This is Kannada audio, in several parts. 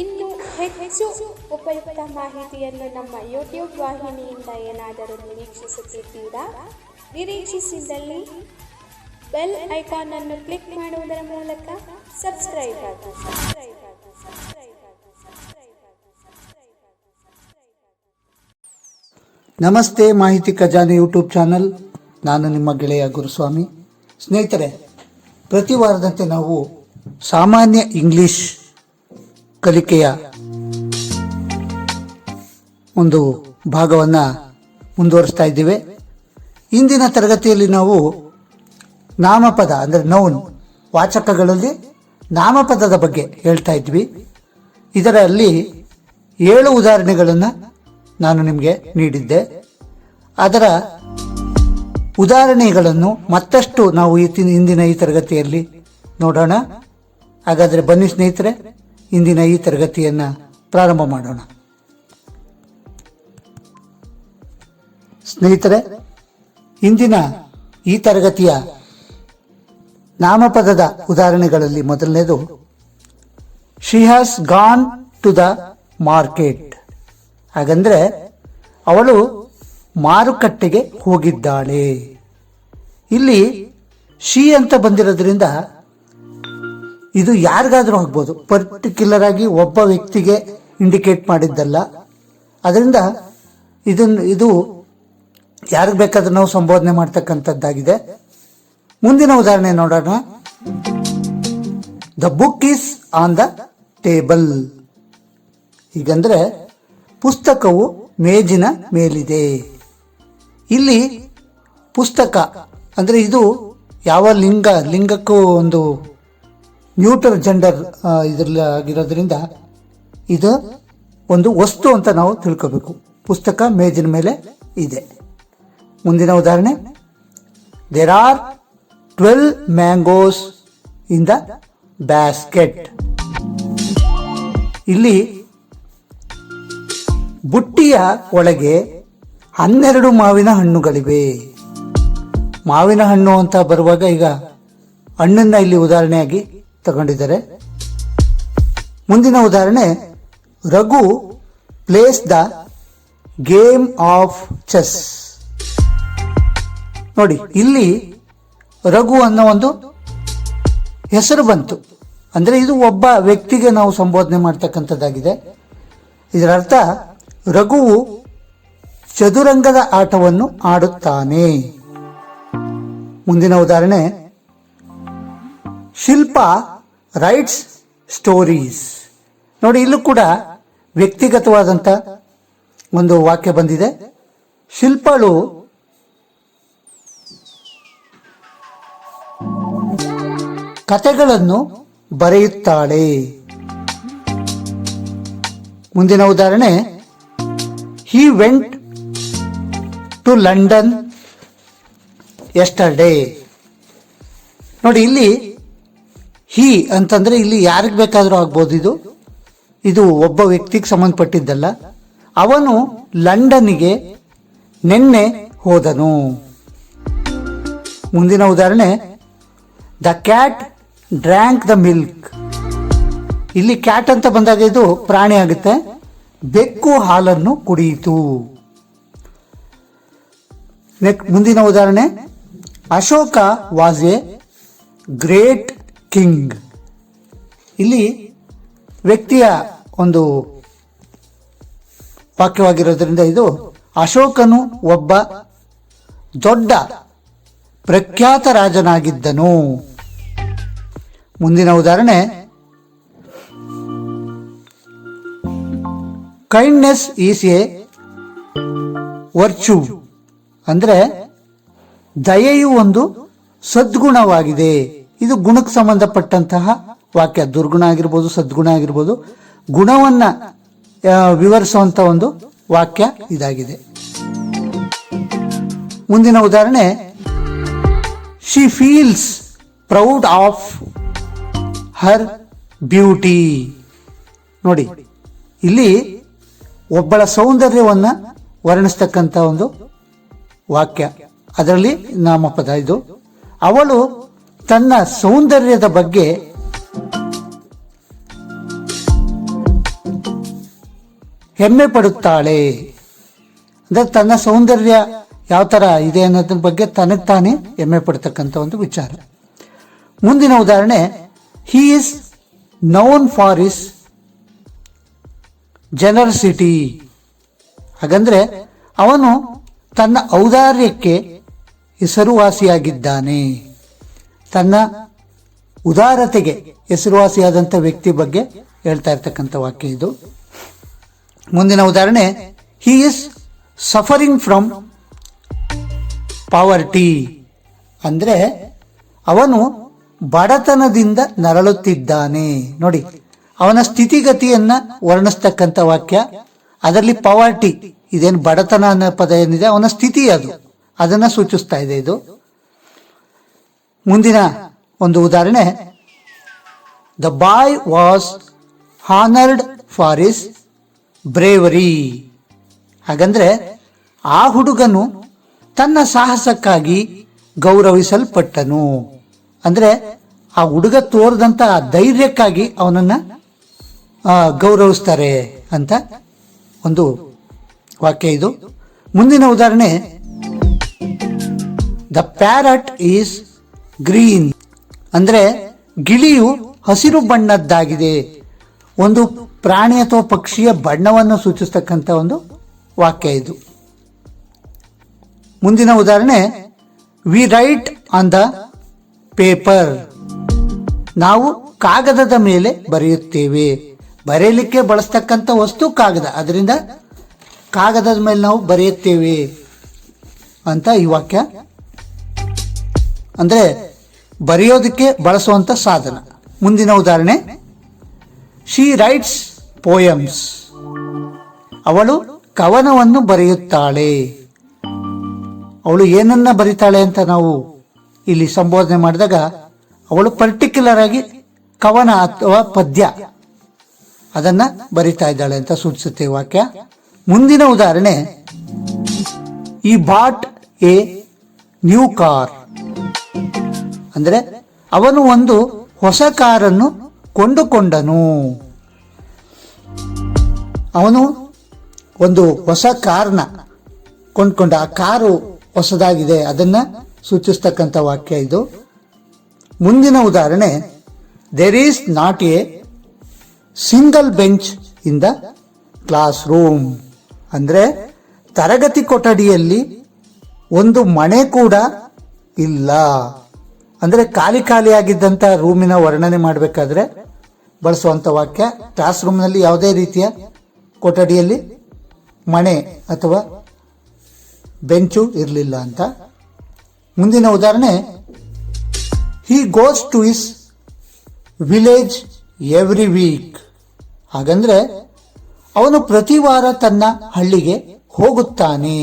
ಇನ್ನು ಹೆಚ್ಚು ಉಪಯುಕ್ತ ಮಾಹಿತಿಯನ್ನು ನಮ್ಮ ಯೂಟ್ಯೂಬ್ ವಾಹಿನಿಯಿಂದ ಏನಾದರೂ ನಿರೀಕ್ಷಿಸುತ್ತಿದ್ದೀರಾ? ನಿರೀಕ್ಷಿಸಿದಲ್ಲಿ ಬೆಲ್ ಐಕಾನ್ ಅನ್ನು ಕ್ಲಿಕ್ ಮಾಡುವುದರ ಮೂಲಕ ಆಗಿ ಆಗಿ ಆಗಿ ಆಗಿ ಆಗಿ ಸಬ್ಸ್ಕ್ರೈಬ್ ಆಗಿ. ನಮಸ್ತೆ ಮಾಹಿತಿ ಖಜಾನೆ ಯೂಟ್ಯೂಬ್ ಚಾನಲ್. ನಾನು ನಿಮ್ಮ ಗೆಳೆಯ ಗುರುಸ್ವಾಮಿ. ಸ್ನೇಹಿತರೆ, ಪ್ರತಿ ವಾರದಂತೆ ನಾವು ಸಾಮಾನ್ಯ ಇಂಗ್ಲಿಷ್ ಕಲಿಕೆಯ ಒಂದು ಭಾಗವನ್ನು ಮುಂದುವರಿಸ್ತಾ ಇದ್ದೇವೆ. ಇಂದಿನ ತರಗತಿಯಲ್ಲಿ ನಾವು ನಾಮಪದ, ಅಂದರೆ ನೌನ್ ವಾಚಕಗಳಲ್ಲಿ ನಾಮಪದದ ಬಗ್ಗೆ ಹೇಳ್ತಾ ಇದ್ವಿ. ಇದರಲ್ಲಿ ಏಳು ಉದಾಹರಣೆಗಳನ್ನು ನಾನು ನಿಮಗೆ ನೀಡಿದ್ದೆ. ಅದರ ಉದಾಹರಣೆಗಳನ್ನು ಮತ್ತಷ್ಟು ನಾವು ಈ ಇಂದಿನ ಈ ತರಗತಿಯಲ್ಲಿ ನೋಡೋಣ. ಹಾಗಾದರೆ ಬನ್ನಿ ಸ್ನೇಹಿತರೆ ಇಂದಿನ ಈ ತರಗತಿಯನ್ನು ಪ್ರಾರಂಭ ಮಾಡೋಣ. ಸ್ನೇಹಿತರೆ, ಇಂದಿನ ಈ ತರಗತಿಯ ನಾಮಪದದ ಉದಾಹರಣೆಗಳಲ್ಲಿ ಮೊದಲನೇದು she has gone to the market ಹಾಗಂದ್ರೆ, ಅವಳು ಮಾರುಕಟ್ಟೆಗೆ ಹೋಗಿದ್ದಾಳೆ. ಇಲ್ಲಿ ಶಿ ಅಂತ ಬಂದಿರೋದ್ರಿಂದ ಇದು ಯಾರಿಗಾದ್ರೂ ಆಗ್ಬೋದು. ಪರ್ಟಿಕ್ಯುಲರ್ ಆಗಿ ಒಬ್ಬ ವ್ಯಕ್ತಿಗೆ ಇಂಡಿಕೇಟ್ ಮಾಡಿದ್ದಲ್ಲ. ಅದರಿಂದ ಇದನ್ನು ಇದು ಯಾರಿಗೆ ಬೇಕಾದ್ರೂ ನಾವು ಸಂಬೋಧನೆ ಮಾಡ್ತಕ್ಕಂಥದ್ದಾಗಿದೆ. ಮುಂದಿನ ಉದಾಹರಣೆ ನೋಡೋಣ. The book is on the table ಹೀಗಂದ್ರೆ ಪುಸ್ತಕವು ಮೇಜಿನ ಮೇಲಿದೆ. ಇಲ್ಲಿ ಪುಸ್ತಕ ಅಂದ್ರೆ ಇದು ಯಾವ ಲಿಂಗ, ಲಿಂಗಕ್ಕೂ ಒಂದು ನ್ಯೂಟರ್ ಜೆಂಡರ್ ಇದರಲ್ಲಿ ಆಗಿರೋದ್ರಿಂದ ಇದು ಒಂದು ವಸ್ತು ಅಂತ ನಾವು ತಿಳ್ಕೋಬೇಕು. ಪುಸ್ತಕ ಮೇಜಿನ ಮೇಲೆ ಇದೆ. ಮುಂದಿನ ಉದಾಹರಣೆ. There are twelve mangoes in the basket ಇಲ್ಲಿ ಬುಟ್ಟಿಯ ಒಳಗೆ ಹನ್ನೆರಡು ಮಾವಿನ ಹಣ್ಣುಗಳಿವೆ. ಮಾವಿನ ಹಣ್ಣು ಅಂತ ಬರುವಾಗ ಈಗ ಹಣ್ಣನ್ನ ಇಲ್ಲಿ ಉದಾಹರಣೆಯಾಗಿ ತಗೊಂಡಿದ್ದಾರೆ. ಮುಂದಿನ ಉದಾಹರಣೆ, Raghu place the game of chess. ನೋಡಿ, ಇಲ್ಲಿ ರಘು ಅನ್ನೋ ಒಂದು ಹೆಸರು ಬಂತು. ಅಂದ್ರೆ ಇದು ಒಬ್ಬ ವ್ಯಕ್ತಿಗೆ ನಾವು ಸಂಬೋಧನೆ ಮಾಡ್ತಕ್ಕಂಥದ್ದಾಗಿದೆ. ಇದರ ಅರ್ಥ ರಘುವು ಚದುರಂಗದ ಆಟವನ್ನು ಆಡುತ್ತಾನೆ. ಮುಂದಿನ ಉದಾಹರಣೆ ಶಿಲ್ಪ ರೈಟ್ಸ್ ಸ್ಟೋರೀಸ್. ನೋಡಿ, ಇಲ್ಲೂ ಕೂಡ ವ್ಯಕ್ತಿಗತವಾದಂಥ ಒಂದು ವಾಕ್ಯ ಬಂದಿದೆ. ಶಿಲ್ಪಳು ಕತೆಗಳನ್ನು ಬರೆಯುತ್ತಾಳೆ. ಮುಂದಿನ ಉದಾಹರಣೆ he went to London yesterday ನೋಡಿ, ಇಲ್ಲಿ ಹಿ ಅಂತಂದ್ರೆ ಇಲ್ಲಿ ಯಾರಿಗೆ ಬೇಕಾದರೂ ಆಗ್ಬೋದು ಇದು. ಇದು ಒಬ್ಬ ವ್ಯಕ್ತಿಗೆ ಸಂಬಂಧಪಟ್ಟಿದ್ದಲ್ಲ. ಅವನು ಲಂಡನ್ಗೆ ನಿನ್ನೆ ಹೋದನು. ಮುಂದಿನ ಉದಾಹರಣೆ, the cat drank the milk. ಇಲ್ಲಿ ಕ್ಯಾಟ್ ಅಂತ ಬಂದಾಗ ಇದು ಪ್ರಾಣಿ ಆಗುತ್ತೆ. ಬೆಕ್ಕು ಹಾಲನ್ನು ಕುಡಿಯಿತು. ನೆಕ್, ಮುಂದಿನ ಉದಾಹರಣೆ, Ashoka was a great king ಇಲ್ಲಿ ವ್ಯಕ್ತಿಯ ಒಂದು ವಾಕ್ಯವಾಗಿರೋದ್ರಿಂದ ಇದು ಅಶೋಕನು ಒಬ್ಬ ದೊಡ್ಡ ಪ್ರಖ್ಯಾತ ರಾಜನಾಗಿದ್ದನು. ಮುಂದಿನ ಉದಾಹರಣೆ. ಕೈಂಡ್ನೆಸ್ ಈಸ್ ಎ ವರ್ಚು ಅಂದ್ರೆ ದಯೆಯು ಒಂದು ಸದ್ಗುಣವಾಗಿದೆ. ಇದು ಗುಣಕ್ಕೆ ಸಂಬಂಧಪಟ್ಟಂತಹ ವಾಕ್ಯ. ದುರ್ಗುಣ ಆಗಿರ್ಬೋದು, ಸದ್ಗುಣ ಆಗಿರ್ಬೋದು. ಗುಣವನ್ನ ವಿವರಿಸುವಂತ ಒಂದು ವಾಕ್ಯ ಇದಾಗಿದೆ. ಮುಂದಿನ ಉದಾಹರಣೆ she feels proud of her beauty ನೋಡಿ, ಇಲ್ಲಿ ಒಬ್ಬಳ ಸೌಂದರ್ಯವನ್ನ ವರ್ಣಿಸ್ತಕ್ಕಂಥ ಒಂದು ವಾಕ್ಯ. ಅದರಲ್ಲಿ ನಾಮಪದ ಇದು. ಅವಳು ತನ್ನ ಸೌಂದರ್ಯದ ಬಗ್ಗೆ ಹೆಮ್ಮೆ ಪಡುತ್ತಾಳೆ. ಅಂದ್ರೆ ತನ್ನ ಸೌಂದರ್ಯ ಯಾವ ಥರ ಇದೆ ಅನ್ನೋದ್ರ ಬಗ್ಗೆ ತನಗೆ ತಾನೇ ಹೆಮ್ಮೆ ಪಡ್ತಕ್ಕಂಥ ಒಂದು ವಿಚಾರ. ಮುಂದಿನ ಉದಾಹರಣೆ he is known for his generosity ಹಾಗಂದ್ರೆ ಅವನು ತನ್ನ ಔದಾರ್ಯಕ್ಕೆ ಹೆಸರುವಾಸಿಯಾಗಿದ್ದಾನೆ. ತನ್ನ ಉದಾರತೆಗೆ ಹೆಸರುವಾಸಿಯಾದಂಥ ವ್ಯಕ್ತಿ ಬಗ್ಗೆ ಹೇಳ್ತಾ ಇರ್ತಕ್ಕಂಥ ವಾಕ್ಯ ಇದು. ಮುಂದಿನ ಉದಾಹರಣೆ he is suffering from poverty ಅಂದ್ರೆ, ಅವನು ಬಡತನದಿಂದ ನರಳುತ್ತಿದ್ದಾನೆ. ನೋಡಿ, ಅವನ ಸ್ಥಿತಿಗತಿಯನ್ನ ವರ್ಣಿಸ್ತಕ್ಕಂಥ ವಾಕ್ಯ. ಅದರಲ್ಲಿ ಪವರ್ಟಿ ಇದೇನು ಬಡತನ ಅನ್ನೋ ಪದ ಏನಿದೆ, ಅವನ ಸ್ಥಿತಿ ಅದು. ಅದನ್ನ ಸೂಚಿಸ್ತಾ ಇದೆ ಇದು. ಮುಂದಿನ ಒಂದು ಉದಾಹರಣೆ. The boy was honoured for his bravery ಹಾಗಂದ್ರೆ ಆ ಹುಡುಗನು ತನ್ನ ಸಾಹಸಕ್ಕಾಗಿ ಗೌರವಿಸಲ್ಪಟ್ಟನು. ಅಂದ್ರೆ ಆ ಹುಡುಗ ತೋರದಂತ ಧೈರ್ಯಕ್ಕಾಗಿ ಅವನನ್ನ ಗೌರವಿಸ್ತಾರೆ ಅಂತ ಒಂದು ವಾಕ್ಯ ಇದು. ಮುಂದಿನ ಉದಾಹರಣೆ. The parrot is green. ಅಂದ್ರೆ ಗಿಳಿಯು ಹಸಿರು ಬಣ್ಣದ್ದಾಗಿದೆ. ಒಂದು ಪ್ರಾಣಿ ಅಥವಾ ಪಕ್ಷಿಯ ಬಣ್ಣವನ್ನು ಸೂಚಿಸ್ತಕ್ಕಂಥ ಒಂದು ವಾಕ್ಯ ಇದು. ಮುಂದಿನ ಉದಾಹರಣೆ we write on the paper ನಾವು ಕಾಗದದ ಮೇಲೆ ಬರೆಯುತ್ತೇವೆ. ಬರೆಯಲಿಕ್ಕೆ ಬಳಸ್ತಕ್ಕಂಥ ವಸ್ತು ಕಾಗದ. ಅದರಿಂದ ಕಾಗದದ ಮೇಲೆ ನಾವು ಬರೆಯುತ್ತೇವೆ ಅಂತ ಈ ವಾಕ್ಯ. ಅಂದ್ರೆ ಬರೆಯೋದಕ್ಕೆ ಬಳಸುವಂತ ಸಾಧನ. ಮುಂದಿನ ಉದಾಹರಣೆ. ಶಿ ರೈಟ್ಸ್ ಪೋಯಮ್ಸ್ ಅವಳು ಕವನವನ್ನು ಬರೆಯುತ್ತಾಳೆ. ಅವಳು ಏನನ್ನ ಬರೀತಾಳೆ ಅಂತ ನಾವು ಇಲ್ಲಿ ಸಂಬೋಧನೆ ಮಾಡಿದಾಗ, ಅವಳು ಪರ್ಟಿಕ್ಯುಲರ್ ಆಗಿ ಕವನ ಅಥವಾ ಪದ್ಯ ಅದನ್ನ ಬರಿತಾ ಇದ್ದಾಳೆ ಅಂತ ಸೂಚಿಸುತ್ತೆ ವಾಕ್ಯ. ಮುಂದಿನ ಉದಾಹರಣೆ. ಈ ಬಾಟ್ ಎ ನ್ಯೂ ಕಾರ್. ಅಂದ್ರೆ ಅವನು ಒಂದು ಹೊಸ ಕಾರನ್ನು ಕೊಂಡುಕೊಂಡನು. ಅವನು ಒಂದು ಹೊಸ ಕಾರ್ನ ಕೊಂಡ್ಕೊಂಡ, ಆ ಕಾರು ಹೊಸದಾಗಿದೆ. ಅದನ್ನ ಸೂಚಿಸ್ತಕ್ಕಂಥ ವಾಕ್ಯ ಇದು. ಮುಂದಿನ ಉದಾಹರಣೆ there is not a single bench in the class room ಅಂದರೆ ತರಗತಿ ಕೊಠಡಿಯಲ್ಲಿ ಒಂದು ಮನೆ ಕೂಡ ಇಲ್ಲ. ಅಂದ್ರೆ ಖಾಲಿ ಖಾಲಿಯಾಗಿದ್ದಂಥ ರೂಮಿನ ವರ್ಣನೆ ಮಾಡಬೇಕಾದ್ರೆ ಬಳಸುವಂಥ ವಾಕ್ಯ ಕ್ಲಾಸ್ ರೂಮ್ನಲ್ಲಿ ಯಾವುದೇ ರೀತಿಯ ಕೊಠಡಿಯಲ್ಲಿ ಮಣೆ ಅಥವಾ ಬೆಂಚು ಇರಲಿಲ್ಲ ಅಂತ. ಮುಂದಿನ ಉದಾಹರಣೆ he goes to his village every week ಹಾಗಂದ್ರೆ ಅವನು ಪ್ರತಿ ವಾರ ತನ್ನ ಹಳ್ಳಿಗೆ ಹೋಗುತ್ತಾನೆ.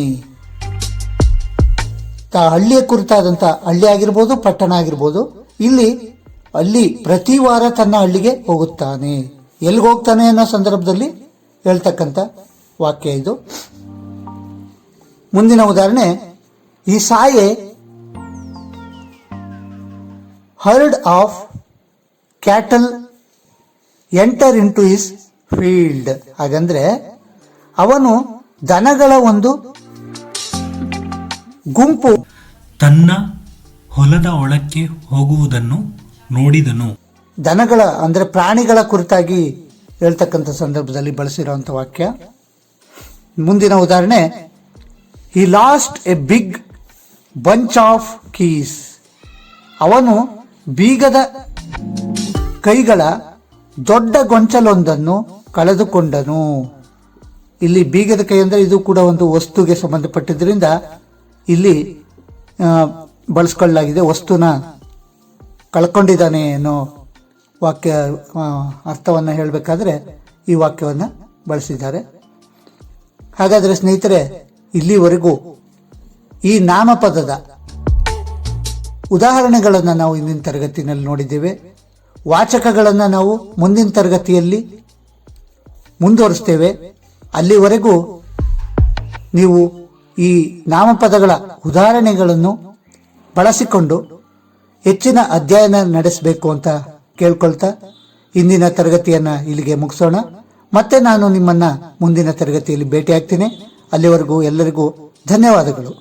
ಹಳ್ಳಿಯ ಕುರಿತಾದಂಥ ಹಳ್ಳಿ ಆಗಿರ್ಬೋದು, ಪಟ್ಟಣ ಆಗಿರ್ಬೋದು, ಇಲ್ಲಿ ಅಲ್ಲಿ ಪ್ರತಿ ವಾರ ತನ್ನ ಹಳ್ಳಿಗೆ ಹೋಗುತ್ತಾನೆ. ಎಲ್ಲಿಗೆ ಹೋಗ್ತಾನೆ ಅನ್ನೋ ಸಂದರ್ಭದಲ್ಲಿ ಹೇಳ್ತಕ್ಕಂತ ವಾಕ್ಯ ಇದು. ಮುಂದಿನ ಉದಾಹರಣೆ, he saw a herd of cattle enter into his field ಹಾಗಂದ್ರೆ ಅವನು ದನಗಳ ಒಂದು ಗುಂಪು. ತನ್ನ ಹೊಲದ ಒಳಕ್ಕೆ ಹೋಗುವುದನ್ನು ನೋಡಿದನು. ದನಗಳ ಅಂದರೆ ಪ್ರಾಣಿಗಳ ಕುರಿತಾಗಿ ಹೇಳ್ತಕ್ಕಂಥ ಸಂದರ್ಭದಲ್ಲಿ ಬಳಸಿರುವಂತ ವಾಕ್ಯ. ಮುಂದಿನ ಉದಾಹರಣೆ he lost a big bunch of keys ಅವನು ಬೀಗದ ಕೈಗಳ ದೊಡ್ಡ ಗೊಂಚಲೊಂದನ್ನು ಕಳೆದುಕೊಂಡನು. ಇಲ್ಲಿ ಬೀಗದ ಕೈ ಅಂದರೆ ಇದು ಕೂಡ ಒಂದು ವಸ್ತುಗೆ ಸಂಬಂಧಪಟ್ಟಿದ್ರಿಂದ ಇಲ್ಲಿ ಬಳಸ್ಕೊಳ್ಳಲಾಗಿದೆ, ವಸ್ತುನ ಕಳ್ಕೊಂಡಿದ್ದಾನೆ ಅನ್ನೋ ವಾಕ್ಯ ಅರ್ಥವನ್ನ ಹೇಳಬೇಕಾದ್ರೆ ಈ ವಾಕ್ಯವನ್ನು ಬಳಸಿದ್ದಾರೆ. ಹಾಗಾದರೆ ಸ್ನೇಹಿತರೆ, ಇಲ್ಲಿವರೆಗೂ ಈ ನಾಮಪದದ ಉದಾಹರಣೆಗಳನ್ನು ನಾವು ಇಂದಿನ ತರಗತಿನಲ್ಲಿ ನೋಡಿದ್ದೇವೆ. ವಾಚಕಗಳನ್ನು ನಾವು ಮುಂದಿನ ತರಗತಿಯಲ್ಲಿ ಮುಂದುವರಿಸ್ತೇವೆ. ಅಲ್ಲಿವರೆಗೂ ನೀವು ಈ ನಾಮಪದಗಳ ಉದಾಹರಣೆಗಳನ್ನು ಬಳಸಿಕೊಂಡು ಹೆಚ್ಚಿನ ಅಧ್ಯಯನ ನಡೆಸಬೇಕು ಅಂತ ಕೇಳ್ಕೊಳ್ತಾ ಇಂದಿನ ತರಗತಿಯನ್ನ ಇಲ್ಲಿಗೆ ಮುಗಿಸೋಣ. ಮತ್ತೆ ನಾನು ನಿಮ್ಮನ್ನ ಮುಂದಿನ ತರಗತಿಯಲ್ಲಿ ಭೇಟಿಯಾಗ್ತೀನಿ. ಅಲ್ಲಿವರೆಗೂ ಎಲ್ಲರಿಗೂ ಧನ್ಯವಾದಗಳು.